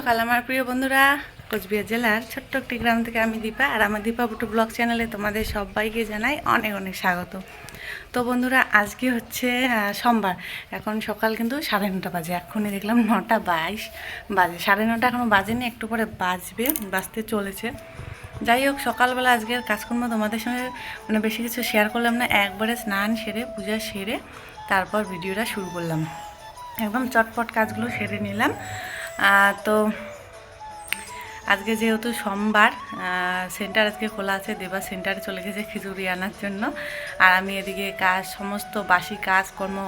সকাল, আমার প্রিয় বন্ধুরা। কোচবিহার জেলার ছোট্ট একটি গ্রাম থেকে আমি দীপা, আর আমার দীপা বুটু ব্লগ চ্যানেলে তোমাদের সবাইকে জানাই অনেক অনেক স্বাগত। তো বন্ধুরা, আজকে হচ্ছে সোমবার। এখন সকাল কিন্তু সাড়ে নটা বাজে, এখনই দেখলাম নটা বাইশ বাজে। সাড়ে নটা এখনও বাজেনি, একটু পরে বাজবে, বাজতে চলেছে। যাই হোক, সকালবেলা আজকের কাজকর্ম তোমাদের সঙ্গে মানে বেশি কিছু শেয়ার করলাম না। একবারে স্নান সেরে, পূজা সেরে, তারপর ভিডিওটা শুরু করলাম। একদম চটপট কাজগুলো সেরে নিলাম। তো আজকে যেহেতু সোমবার সেন্টার আজকে খোলা আছে, দেবা সেন্টারে চলে গেছে খিচুড়ি আনার জন্য। আর আমি এদিকে কাজ, সমস্ত বাসি কাজকর্ম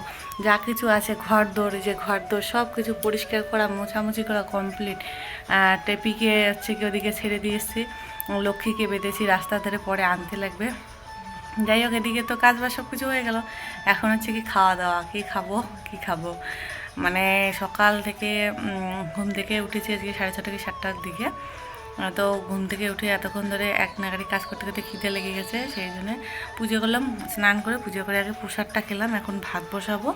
যা কিছু আছে, ঘর দৌড় যে ঘর দৌড়, সব কিছু পরিষ্কার করা, মোছামুছি করা কমপ্লিট টেপিকে হচ্ছে কি ওদিকে ছেড়ে দিয়ে এসেছি। লক্ষ্মীকে বেঁধেছি, রাস্তার ধারে পরে আনতে লাগবে। যাই হোক, এদিকে তো কাজ বাজ সব কিছু হয়ে গেল। এখন হচ্ছে কি খাওয়া দাওয়া, কি খাব কি খাব? মানে সকাল থেকে ঘুম থেকে উঠেছি আজকে সাড়ে ছটা কি সাতটার দিকে। তো ঘুম থেকে উঠে এতক্ষণ ধরে এক নাগাড়ি কাজ করতে করতে খিদে লেগে গেছে, সেই জন্যে পুজো করলাম, স্নান করে পুজো করে আগে প্রসাদটা খেলাম, এখন ভাত বসাবো।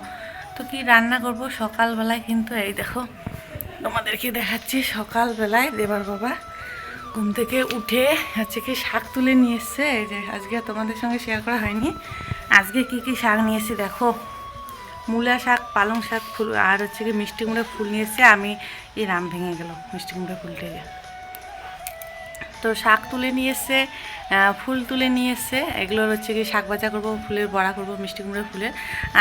তো কি রান্না করব? সকালবেলায় কিন্তু এই দেখো, তোমাদেরকে দেখাচ্ছি সকালবেলায় দেবার বাবা ঘুম থেকে উঠে হচ্ছে কি শাক তুলে নিয়ে এসছে? এই যে আজকে তোমাদের সঙ্গে শেয়ার করা হয়নি। আজকে কি কি শাক নিয়ে দেখো। মূলা শাক, পালং শাক, ফুল, আর হচ্ছে কি মিষ্টি কুমড়ো ফুল নিয়ে আমি এই রাম ভেঙে গেল, মিষ্টি কুমড়ো ফুল থেকে তো শাক তুলে নিয়ে ফুল তুলে নিয়ে এসছে এগুলোর হচ্ছে কি শাক ভাজা করব, ফুলের বড়া করব, মিষ্টি কুমড়ো ফুলের।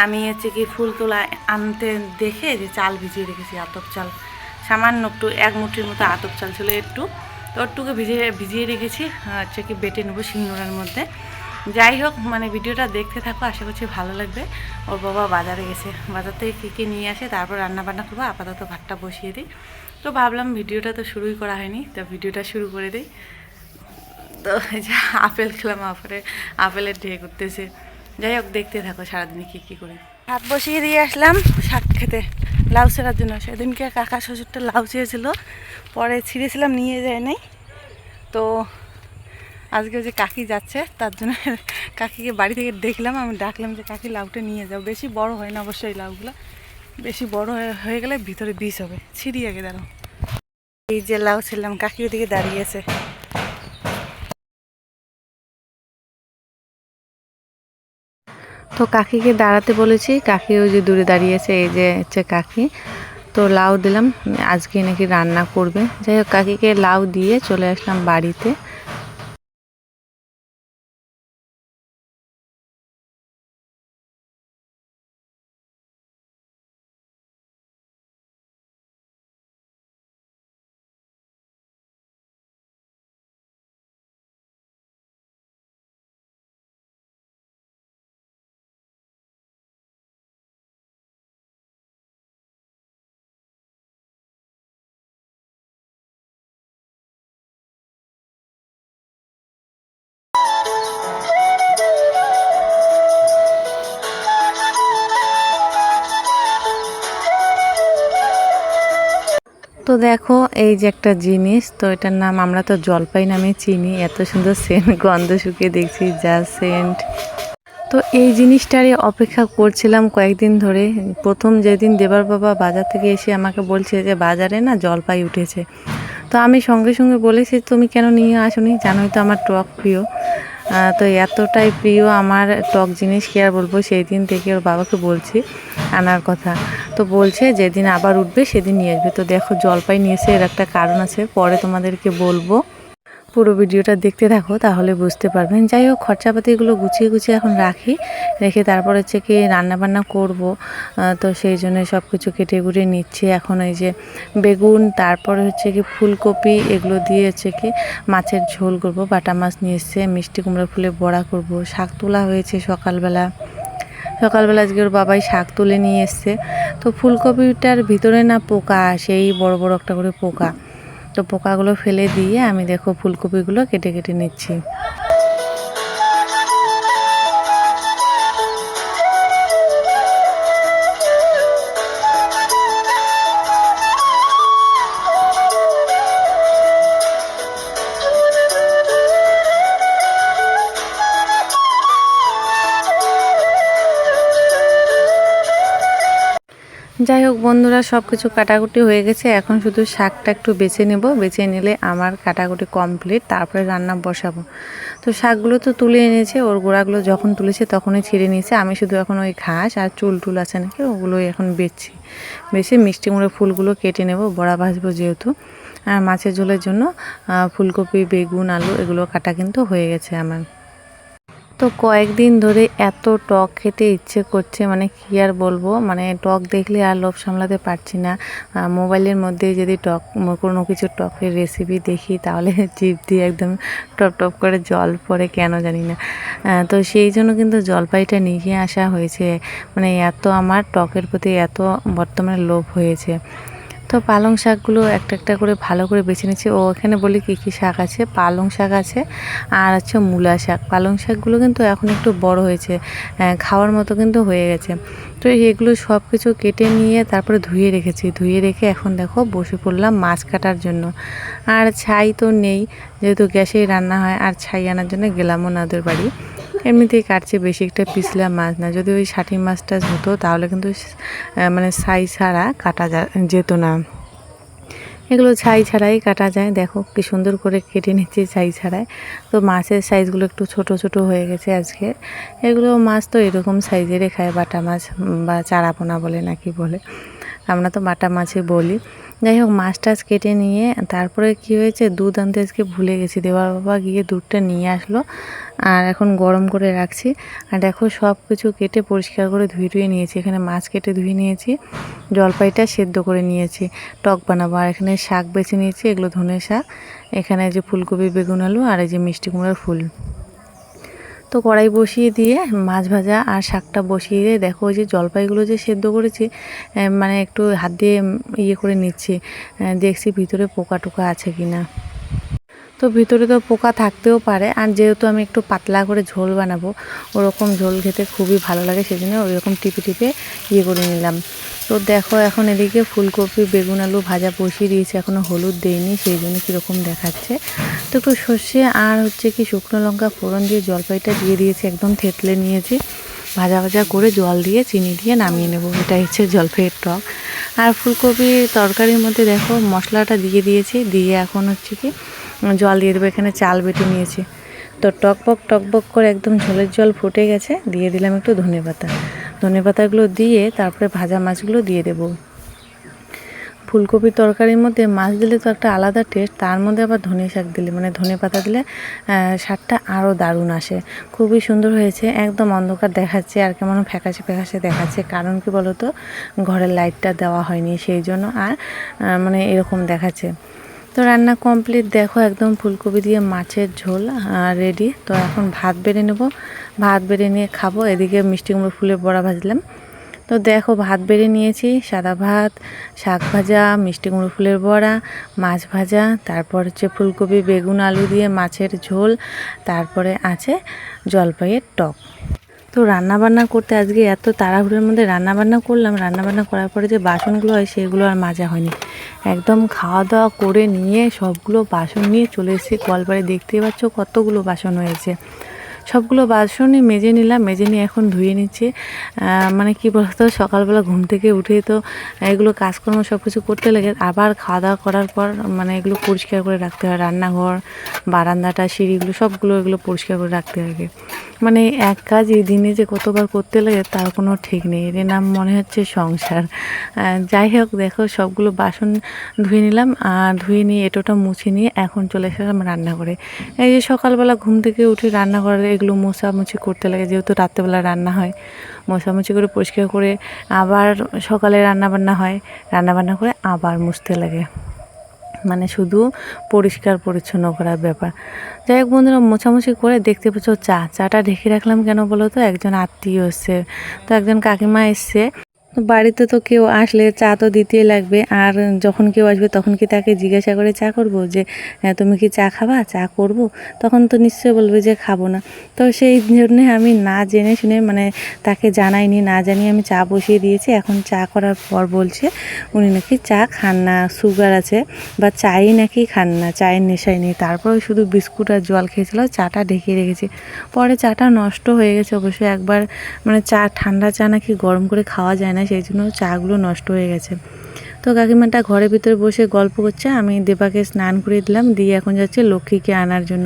আমি হচ্ছে কি ফুল তোলা আনতে দেখে যে চাল ভিজিয়ে রেখেছি, আতপ চাল। সামান্য একটু এক মুঠির মতো আতপ চাল ছিল একটু। তো ওটুকু ভিজিয়ে ভিজিয়ে রেখেছি হচ্ছে কি বেটে নেব শিলনোড়ার মধ্যে। যাই হোক মানে ভিডিওটা দেখতে থাকো, আশা করছি ভালো লাগবে। ওর বাবা বাজারে গেছে। বাজার থেকে কী কী নিয়ে আসে, তারপর রান্না বান্না করব, আপাতত ভাতটা বসিয়ে দিই। তো ভাবলাম ভিডিওটা তো শুরুই করা হয়নি, তো ভিডিওটা শুরু করে দিই। তো যে আপেল খেলাম আপেলে আপেলের ঢেক করতেছে যাই হোক দেখতে থাকো সারাদিনে কী কী করে। ভাত বসিয়ে দিয়ে আসলাম শাক খেতে, লাউ ছেঁড়ার জন্য। সেদিনকে কাকা শ্বশুরটা লাউ চেয়েছিল, পরে ছিঁড়েছিলাম, নিয়ে যায় নাই। তো আজকে যে কাকি যাচ্ছে, তার জন্য কাকিকে বাড়ি থেকে দেখলাম, আমি ডাকলাম যে, কাকি, লাউটা নিয়ে যাও। বেশি বড় হয় না অবশ্যই লাউগুলো। বেশি বড় হয়ে গেলে ভিতরে বিষ হবে। ছিঁড়ি আগে, দাঁড়াও। এই যে লাউ ছিলাম কাকি ওদিকে দাঁড়িয়েছে তো কাকিকে দাঁড়াতে বলেছি, কাকি ওই যে দূরে দাঁড়িয়েছে এই যে হচ্ছে কাকি। তো লাউ দিলাম, আজকে নাকি রান্না করবে। যাই হোক, কাকিকে লাউ দিয়ে চলে আসলাম বাড়িতে। তো দেখো, এই যে একটা জিনিস, তো এটার নাম আমরা তো জলপাই নামে চিনি। এত সুন্দর সেন্ট গন্ধ শুকিয়ে দেখছি, যা সেন্ট তো এই জিনিসটারই অপেক্ষা করছিলাম কয়েকদিন ধরে। প্রথম যেদিন দেবার বাবা বাজার থেকে এসে আমাকে বলছে যে, বাজারে না জলপাই উঠেছে। তো আমি সঙ্গে সঙ্গে বলেছি, তুমি কেন নিয়ে আসোনি? জানোই তো আমার টক প্রিয়। তো এতটাই প্রিয় আমার টক জিনিস কি আর বলব সেই দিন থেকে ওর বাবাকে বলছি আনার কথা। তো বলছে, যেদিন আবার উঠবে সেদিন নিয়ে আসবে। তো দেখো, জলপাই নিয়েছে এর একটা কারণ আছে, পরে তোমাদেরকে বলব। পুরো ভিডিওটা দেখতে থাকো, তাহলে বুঝতে পারবেন। যাই হোক খরচাপাতিগুলো গুছিয়ে গুছিয়ে এখন রাখি, রেখে তারপর হচ্ছে কি রান্না বান্না করব তো সেই জন্য সব কিছু কেটে কুটে নিচ্ছি। এখন এই যে বেগুন, তারপরে হচ্ছে কি ফুলকপি, এগুলো দিয়ে হচ্ছে কি মাছের ঝোল করব, বাটা মাছ নিয়ে এসছে, মিষ্টি কুমড়ো ফুলে বড়া করব। শাক তোলা হয়েছে সকালবেলা। সকালবেলা আজকে ওর বাবাই শাক তুলে নিয়ে এসছে। তো ফুলকপিটার ভিতরে না পোকা, সেই বড় বড় একটা করে পোকা। তো পোকাগুলো ফেলে দিয়ে আমি দেখো ফুলকপিগুলো কেটে কেটে নিচ্ছি। যাই হোক বন্ধুরা সব কিছু কাটাকুটি হয়ে গেছে। এখন শুধু শাকটা একটু বেছে নেব। বেছে নিলে আমার কাটাকুটি কমপ্লিট তারপরে রান্না বসাবো। তো শাকগুলো তো তুলে এনেছে, ওর গোড়াগুলো যখন তুলেছে তখনই ছিঁড়ে নিয়েছে। আমি শুধু এখন ওই ঘাস আর চুল টুল আছে নাকি, ওগুলোই এখন বেচছি। বেছে মিষ্টি কুমড়ো ফুলগুলো কেটে নেব, বড়া ভাজবো যেহেতু। আর মাছের ঝোলের জন্য ফুলকপি, বেগুন, আলু, এগুলো কাটা কিন্তু হয়ে গেছে আমার। তো কয়েকদিন ধরে এত টক খেতে ইচ্ছে করছে মানে কি আর বলব? মানে টক দেখলে আর লোভ সামলাতে পারছি না। মোবাইলের মধ্যে যদি টক কোনো কিছু টকের রেসিপি দেখি, তাহলে জিভ দিয়ে একদম টপ টপ করে জল পড়ে কেন জানি না। তো সেই জন্য কিন্তু জলপাইটা নিয়ে আসা হয়েছে। মানে এত আমার টকের প্রতি এত বর্তমানে লোভ হয়েছে। তো পালং শাকগুলো একটা একটা করে ভালো করে বেছে নিচ্ছি ও এখানে বলি কী কী শাক আছে? পালং শাক আছে আর হচ্ছে মূলা শাক। পালং শাকগুলো কিন্তু এখন একটু বড় হয়েছে খাওয়ার মতো কিন্তু হয়ে গেছে। তো এগুলো সব কিছু কেটে নিয়ে তারপরে ধুয়ে রেখেছি। ধুয়ে রেখে এখন দেখো বসে পড়লাম মাছ কাটার জন্য। আর ছাই তো নেই, যেহেতু গ্যাসেই রান্না হয়, আর ছাই আনার জন্য গেলাম ওনাদের বাড়ি। এমনিতেই কাটছে বেশি একটা পিছলা মাছ না। যদি ওই ষাটি মাছটা হতো, তাহলে কিন্তু মানে ছাই ছাড়া কাটা যেত না। এগুলো ছাই ছাড়াই কাটা যায়। দেখো কি সুন্দর করে কেটে নিচ্ছে ছাই ছাড়াই। তো মাছের সাইজগুলো একটু ছোট ছোট হয়ে গেছে আজকে। এগুলো মাছ তো এরকম সাইজেরই খায়, বাটা মাছ বা চারাপোনা বলে নাকি বলে। আমরা তো বাটা মাছই বলি। যাই হোক, মাছ টাছ কেটে নিয়ে তারপরে কি হয়েছে, দুধ আনতে আজকে ভুলে গেছি। দেওয়ার বাবা গিয়ে দুধটা নিয়ে আসলো আর এখন গরম করে রাখছি। আর দেখো, সব কিছু কেটে পরিষ্কার করে ধুয়ে ধুয়ে নিয়েছি। এখানে মাছ কেটে ধুয়ে নিয়েছি, জলপাইটা সেদ্ধ করে নিয়েছি। টক বানাবো। আর এখানে শাক বেছে নিয়েছি, এগুলো ধনে শাক। এখানে যে ফুলকপি, বেগুন আলু আর এই যে মিষ্টি কুমড়োর ফুল। তো কড়াই বসিয়ে দিয়ে, মাছ ভাজা আর শাকটা বসিয়ে দিয়ে দেখো ওই যে জলপাইগুলো যে সেদ্ধ করেছি মানে একটু হাত দিয়ে ইয়ে করে নিচ্ছি দেখছি ভিতরে পোকা টোকা আছে কি না তো ভিতরে তো পোকা থাকতেও পারে। আর যেহেতু আমি একটু পাতলা করে ঝোল বানাবো, ওরকম ঝোল খেতে খুবই ভালো লাগে, সেজন্য ওইরকম টিপে টিপে ইয়ে করে নিলাম। তো দেখো এখন এদিকে ফুলকপি, বেগুন, আলু ভাজা বসিয়ে দিয়েছি এখনও হলুদ দেইনি, সেই জন্য কীরকম দেখাচ্ছে। তো একটু সর্ষে আর হচ্ছে কি শুকনো লঙ্কা ফোড়ন দিয়ে জলপাইটা দিয়ে দিয়েছি, একদম থেতলে নিয়েছি। ভাজা ভাজা করে জল দিয়ে চিনি দিয়ে নামিয়ে নেব। এটা হচ্ছে জলপাইয়ের টক। আর ফুলকপি তরকারির মধ্যে দেখো মশলাটা দিয়ে দিয়েছি, দিয়ে এখন হচ্ছে কি জল দিয়ে দেবো। এখানে চাল বেটে নিয়েছি। তো টকবক টকবক করে একদম ঝোলের জল ফুটে গেছে। দিয়ে দিলাম একটু ধনে পাতা। ধনে পাতাগুলো দিয়ে তারপরে ভাজা মাছগুলো দিয়ে দেবো। ফুলকপির তরকারির মধ্যে মাছ দিলে তো একটা আলাদা টেস্ট তার মধ্যে আবার ধনে শাক দিলে মানে ধনে পাতা দিলে স্বাদটা আরও দারুণ আসে। খুবই সুন্দর হয়েছে, একদম অন্ধকার দেখাচ্ছে, আর কেমন ফ্যাকাশে ফ্যাকাশে দেখাচ্ছে। কারণ কি বলতো? ঘরের লাইটটা দেওয়া হয়নি, সেই জন্য আর মানে এরকম দেখাচ্ছে। তো রান্না কমপ্লিট দেখো একদম ফুলকপি দিয়ে মাছের ঝোল রেডি তো এখন ভাত বেড়ে নেব, ভাত বেড়ে নিয়ে খাব, এদিকে মিষ্টি কুমড়ো ফুলের বড়া ভাজলাম। তো দেখো, ভাত বেড়ে নিয়েছি, সাদা ভাত, শাক ভাজা, মিষ্টি কুমড়ো ফুলের বড়া, মাছ ভাজা, তারপর হচ্ছে ফুলকপি, বেগুন, আলু দিয়ে মাছের ঝোল, তারপরে আছে জলপাইয়ের টক। তো রান্না বান্না করতে আজকে এত তাড়াহুড়োর মধ্যে রান্না বান্না করলাম রান্না বান্না করার পরে যে বাসনগুলো হয় সেগুলো আর মাজা হয়নি। একদম খাওয়া দাওয়া করে নিয়ে সবগুলো বাসন নিয়ে চলে এসেছি কলবারে দেখতেই পাচ্ছ কতগুলো বাসন হয়েছে। সবগুলো বাসনই মেজে নিলাম, মেজে নিয়ে এখন ধুয়ে নিচ্ছি। মানে কি বলতো, সকালবেলা ঘুম থেকে উঠে তো এগুলো কাজকর্ম সব কিছু করতে লাগে। আবার খাওয়া দাওয়া করার পর মানে এগুলো পরিষ্কার করে রাখতে হয়। রান্নাঘর, বারান্দাটা, সিঁড়িগুলো সবগুলো এগুলো পরিষ্কার করে রাখতে হবে মানে এক কাজ এই দিনে যে কতবার করতে লাগে তার কোনো ঠিক নেই। এর নাম মনে হচ্ছে সংসার। যাই হোক, দেখো সবগুলো বাসন ধুয়ে নিলাম। আর ধুয়ে নিয়ে এটোটা মুছে নিয়ে এখন চলে এসেলাম রান্না করে এই যে সকালবেলা ঘুম থেকে উঠে রান্না করে এগুলো মোছামুছি করতে লাগে, যেহেতু রাত্রেবেলা রান্না হয়। মোছামুছি করে পরিষ্কার করে আবার সকালে রান্না বান্না হয়, রান্নাবান্না করে আবার মুছতে লাগে। মানে শুধু পরিষ্কার পরিচ্ছন্ন করার ব্যাপার। যাই হোক বন্ধুরা, মোছামুছি করে দেখতে পাচ্ছ চা। চাটা ঢেকে রাখলাম কেন বলো তো? একজন আত্মীয় এসছে। তো একজন কাকিমা এসছে। বাড়িতে তো কেউ আসলে চা তো দিতেই লাগবে। আর যখন কেউ আসবে তখন কি তাকে জিজ্ঞাসা করে চা করব? যে হ্যাঁ, তুমি কি চা খাবা? চা করব? তখন তো নিশ্চয়ই বলবে যে খাব না। তো সেই জন্যে আমি না জেনে শুনে মানে তাকে জানাইনি না জানিয়ে আমি চা বসিয়ে দিয়েছি। এখন চা করার পর বলছে উনি নাকি চা খান না সুগার আছে বা চাই নাকি খান না চায়ের নেশায় নেই। তারপরে শুধু বিস্কুট আর জল খেয়েছিল চাটা ঢেকে রেখেছি। পরে চাটা নষ্ট হয়ে গেছে অবশ্যই একবার মানে চা ঠান্ডা চা নাকি গরম করে খাওয়া যায় না সেই জন্য চাগুলো নষ্ট হয়ে গেছে। তো কাকিমাটা ঘরের ভিতরে বসে গল্প করছে, আমি দেবাকে স্নান করে দিলাম, দিয়ে এখন যাচ্ছে লক্ষ্মীকে আনার জন্য।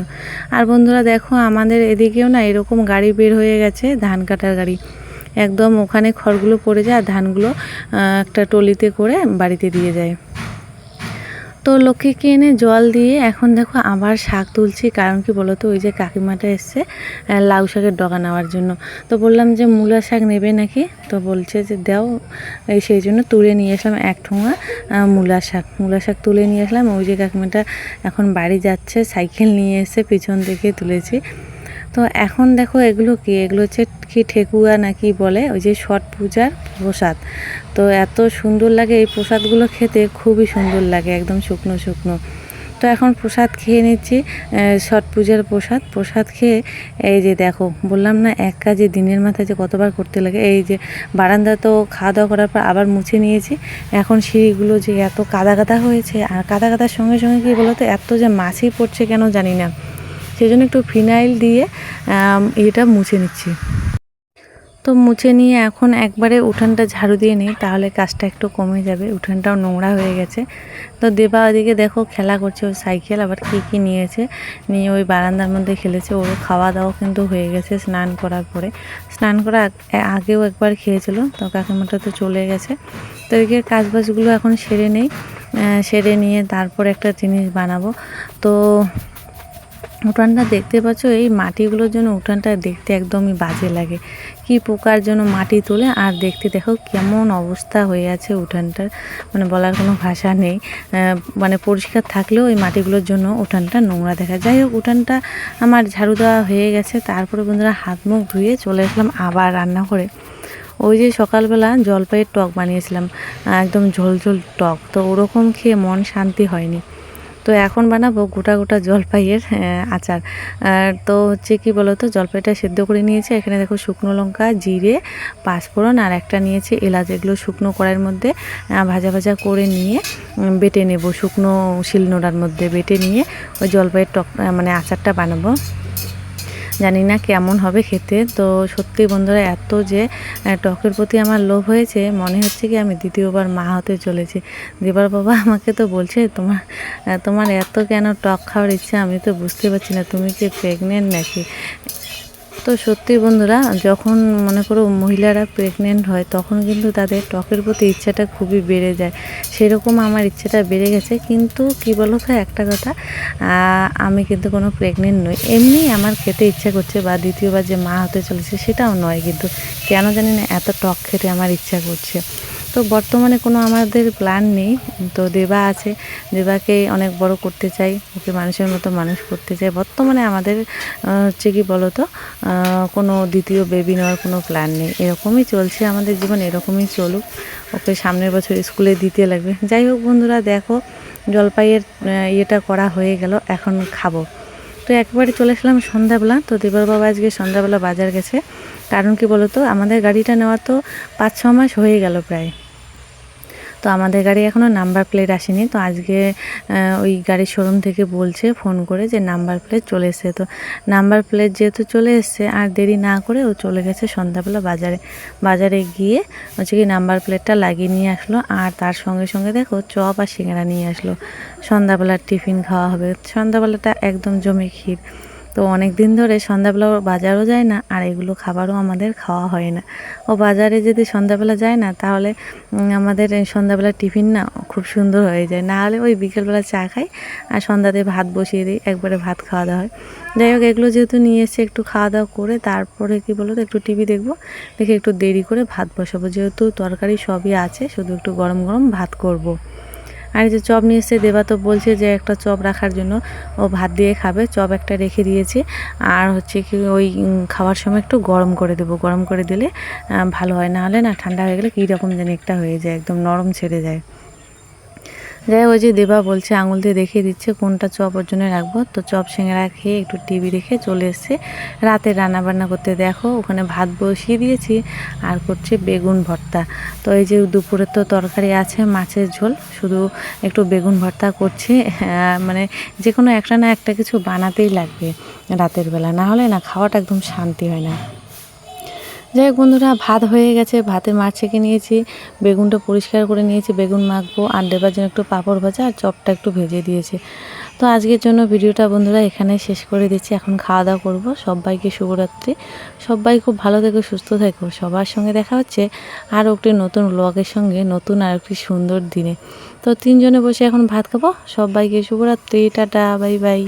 আর বন্ধুরা দেখো, আমাদের এদিকেও না এরকম গাড়ি বের হয়ে গেছে, ধান কাটার গাড়ি। একদম ওখানে খড়গুলো পড়ে যায়, আর ধানগুলো একটা টলিতে করে বাড়িতে দিয়ে যায়। তো লক্ষ্মীকে এনে জল দিয়ে এখন দেখো আবার শাক তুলছি। কারণ কি বলতো, ওই যে কাকিমাটা এসছে লাউ শাকের ডগা নেওয়ার জন্য। তো বললাম যে, মূলা শাক নেবে নাকি? তো বলছে যে, দাও। এই সেই জন্য তুলে নিয়ে আসলাম এক ঠোঙা মূলা শাক। মূলা শাক তুলে নিয়ে আসলাম। ওই যে কাকিমাটা এখন বাড়ি যাচ্ছে, সাইকেল নিয়ে এসে পিছন থেকে তুলেছি। তো এখন দেখো এগুলো কি? এগুলো হচ্ছে কি ঠেকুয়া নাকি বলে? ওই যে ছট পূজার প্রসাদ। তো এত সুন্দর লাগে এই প্রসাদগুলো খেতে, খুবই সুন্দর লাগে, একদম শুকনো শুকনো। তো এখন প্রসাদ খেয়ে নিচ্ছি ছট পূজার প্রসাদ। প্রসাদ খেয়ে এই যে দেখো, বললাম না, এক কাজে দিনের মাথায় যে কতবার করতে লাগে। এই যে বারান্দা তো খাওয়া দাওয়া করার পর আবার মুছে নিয়েছি। এখন সিঁড়িগুলো যে এত কাদা কাদা হয়েছে। আর কাদা কাদার সঙ্গে সঙ্গে কি বলতো, এত যে মাছি পড়ছে কেন জানি না। সেই জন্য একটু ফিনাইল দিয়ে এটা মুছে নিচ্ছি। তো মুছে নিয়ে এখন একবারে উঠানটা ঝাড়ু দিয়ে নিই, তাহলে কাজটা একটু কমে যাবে, উঠানটাও নোংরা হয়ে গেছে। তো দেবা ওদিকে দেখো খেলা করছে ওই সাইকেল আবার কী কী নিয়েছে, নিয়ে ওই বারান্দার মধ্যে খেলেছে, ওর খাওয়া দাওয়া কিন্তু হয়ে গেছে স্নান করার পরে। স্নান করা আগেও একবার খেয়েছিল, তো কাকিমাটা তো চলে গেছে। তো এদিকে কাজবাজগুলো এখন সেরে নেই সেরে নিয়ে তারপর একটা জিনিস বানাবো। তো উঠানটা দেখতে পাচ্ছ, এই মাটিগুলোর জন্য উঠানটা দেখতে একদমই বাজে লাগে। কি পোকার জন্য মাটি তোলে, আর দেখতে দেখো কেমন অবস্থা হয়ে আছে উঠানটার। মানে বলার কোনো ভাষা নেই। মানে পরিষ্কার থাকলেও এই মাটিগুলোর জন্য উঠানটা নোংরা দেখা যায়। যাই হোক, উঠানটা আমার ঝাড়ু দেওয়া হয়ে গেছে। তারপরে বন্ধুরা হাত মুখ ধুয়ে চলে আসলাম আবার রান্না করে ওই যে সকালবেলা জলপাইয়ের টক বানিয়েছিলাম একদম ঝোল ঝোল টক। তো ওরকম খেয়ে মন শান্তি হয়নি। তো এখন বানাবো গোটা গোটা জলপাইয়ের আচার। তো হচ্ছে কি বলতো, জলপাইটা সেদ্ধ করে নিয়েছে। এখানে দেখো শুকনো লঙ্কা, জিরে, পাঁচফোড়ন আর একটা নিয়েছে এলাচ। এগুলো শুকনো কড়াইয়ের মধ্যে ভাজা ভাজা করে নিয়ে বেটে নেব। শুকনো শিলনোড়ার মধ্যে বেটে নিয়ে ওই জলপাইয়ের টক মানে আচারটা বানাবো। জানি না কেমন হবে খেতে। তো সত্যি বন্ধুরা, এত যে টকের প্রতি আমার লোভ হয়েছে, মনে হচ্ছে কি আমি দ্বিতীয়বার মা হতে চলেছি। দেবার বাবা আমাকে তো বলছে, তোমার তোমার এত কেন টক খাওয়ার ইচ্ছা আমি তো বুঝতে পারছি না, তুমি কি প্রেগনেন্ট নাকি? তো সত্যি বন্ধুরা, যখন মনে করো মহিলারা প্রেগনেন্ট হয়, তখন কিন্তু তাদের টকের প্রতি ইচ্ছাটা খুবই বেড়ে যায়। সেরকম আমার ইচ্ছাটা বেড়ে গেছে, কিন্তু কি বলো তো একটা কথা আমি কিন্তু কোনো প্রেগনেন্ট নই। এমনি আমার খেতে ইচ্ছা করছে বা দ্বিতীয়বার যে মা হতে চলেছে, সেটাও নয় কিন্তু, কেন জানি না, এত টক খেতে আমার ইচ্ছা করছে। তো বর্তমানে কোনো আমাদের প্ল্যান নেই। তো দেবা আছে। দেবাকে অনেক বড় করতে চাই। ওকে মানুষের মতো মানুষ করতে চাই। বর্তমানে আমাদের হচ্ছে কি বলতো কোনো দ্বিতীয় বেবি নেওয়ার কোনো প্ল্যান নেই। এরকমই চলছে আমাদের জীবন, এরকমই চলুক। ওকে সামনের বছর স্কুলে দিতে লাগবে। যাই হোক বন্ধুরা, দেখো, জলপাইয়ের ইয়েটা করা হয়ে গেল। এখন খাব। তো একবারে চলে আসলাম সন্ধ্যাবেলা। তো দেবর বাবা আজকে সন্ধ্যাবেলা বাজার গেছে। কারণ কি বলতো? আমাদের গাড়িটা নেওয়া তো পাঁচ, ছ মাস হয়ে গেল প্রায়। তো আমাদের গাড়ি এখনও নাম্বার প্লেট আসেনি। তো আজকে ওই গাড়ির শোরুম থেকে বলছে ফোন করে যে নাম্বার প্লেট চলে এসছে। তো নাম্বার প্লেট যেহেতু চলে এসছে, আর দেরি না করে ও চলে গেছে সন্ধ্যাবেলা বাজারে। বাজারে গিয়ে হচ্ছে কি নাম্বার প্লেটটা লাগিয়ে নিয়ে আসলো, আর তার সঙ্গে সঙ্গে দেখো চপ আর সিঙ্গারা নিয়ে আসলো। সন্ধ্যাবেলার টিফিন খাওয়া হবে। সন্ধ্যাবেলাটা একদম জমে ক্ষীর। তো অনেক দিন ধরে সন্ধ্যাবেলা বাজারও যায় না, আর এগুলো খাবারও আমাদের খাওয়া হয় না। ও বাজারে যদি সন্ধ্যাবেলা যায় না, তাহলে আমাদের সন্ধ্যাবেলা টিফিন না খুব সুন্দর হয়ে যায়। না হলে ওই বিকেলবেলা চা খাই, আর সন্ধ্যাতে ভাত বসিয়ে দিই, একবারে ভাত খাওয়া দাওয়া হয়। যাই হোক, এগুলো যেহেতু নিয়ে এসে একটু খাওয়া দাওয়া করে, তারপরে কি বলো তো একটু টিভি দেখব, দেখে একটু দেরি করে ভাত বসাবো। যেহেতু তরকারি সবই আছে, শুধু একটু গরম গরম ভাত করব। আর যে চপ নিয়ে এসছে, দেবা তো বলছে যে একটা চপ রাখার জন্য। ও ভাত দিয়ে খাবে, চপ একটা রেখে দিয়েছি। আর হচ্ছে কি ওই খাওয়ার সময় একটু গরম করে দেবো। গরম করে দিলে ভালো হয়। না হলে না ঠান্ডা হয়ে গেলে কীরকম যেন একটা হয়ে যায়, একদম নরম ছেড়ে যায়। যাই ওই যে দেবা বলছে, আঙুল দিয়ে দেখিয়ে দিচ্ছে কোনটা চপ ওর জন্য রাখব। তো চপ সিঙ্গারা খেয়ে একটু টিভি দেখে চলে এসছে। রাতে রান্না বান্না করতে দেখো, ওখানে ভাত বসিয়ে দিয়েছি আর করছে বেগুন ভর্তা। তো এই যে দুপুরে তো তরকারি আছে, মাছের ঝোল, শুধু একটু বেগুন ভর্তা করছি। মানে যে কোনো একটা না একটা কিছু বানাতেই লাগবে রাতের বেলা। না হলে না, খাওয়াটা একদম শান্তি হয় না। যাই হোক বন্ধুরা, ভাত হয়ে গেছে, ভাতের মাছ ছেঁকে নিয়েছি, বেগুনটা পরিষ্কার করে নিয়েছি, বেগুন মাখবো, আর দেবার জন্য একটু পাঁপড় ভাজা আর চপটা একটু ভেজে দিয়েছে। তো আজকের জন্য ভিডিওটা বন্ধুরা এখানে শেষ করে দিচ্ছি, এখন খাওয়া দাওয়া করব। সবাইকে শুভরাত্রি, সবাই খুব ভালো থেকো, সুস্থ থেকো, সবার সঙ্গে দেখা হচ্ছে আর একটি নতুন ব্লগের সঙ্গে, নতুন আর একটি সুন্দর দিনে। তো তিনজনে বসে এখন ভাত খাব, সবাইকে শুভরাত্রি, টাটা, বাই বাই।